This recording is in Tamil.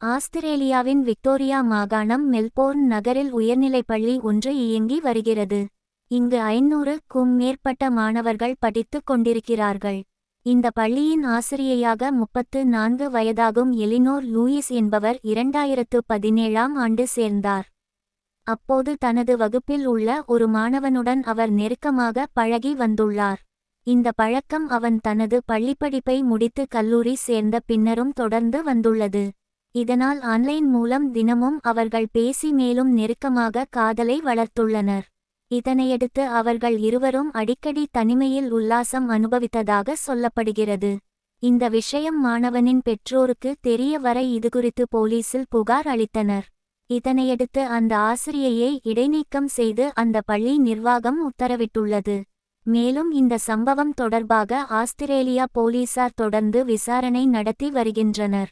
ஆஸ்திரேலியாவின் விக்டோரியா மாகாணம் மெல்போர்ன் நகரில் உயர்நிலைப் பள்ளி ஒன்று இயங்கி வருகிறது. இங்கு ஐநூறுக்கும் மேற்பட்ட மாணவர்கள் படித்துக் கொண்டிருக்கிறார்கள். இந்த பள்ளியின் ஆசிரியையாக முப்பத்து நான்கு வயதாகும் எலினோர் லூயிஸ் என்பவர் இரண்டாயிரத்து பதினேழாம் ஆண்டு சேர்ந்தார். அப்போது தனது வகுப்பில் உள்ள ஒரு மாணவனுடன் அவர் நெருக்கமாக பழகி வந்துள்ளார். இந்த பழக்கம் அவன் தனது பள்ளிப்படிப்பை முடித்து கல்லூரி சேர்ந்த பின்னரும் தொடர்ந்து வந்துள்ளது. இதனால் ஆன்லைன் மூலம் தினமும் அவர்கள் பேசி மேலும் நெருக்கமாக காதலை வளர்த்துள்ளனர். இதனையடுத்து அவர்கள் இருவரும் அடிக்கடி தனிமையில் உல்லாசம் அனுபவித்ததாக சொல்லப்படுகிறது. இந்த விஷயம் மாணவனின் பெற்றோருக்கு தெரிய வர இதுகுறித்து போலீசில் புகார் அளித்தனர். இதனையடுத்து அந்த ஆசிரியையை இடைநீக்கம் செய்து அந்த பள்ளி நிர்வாகம் உத்தரவிட்டுள்ளது. மேலும் இந்த சம்பவம் தொடர்பாக ஆஸ்திரேலியா போலீசார் தொடர்ந்து விசாரணை நடத்தி வருகின்றனர்.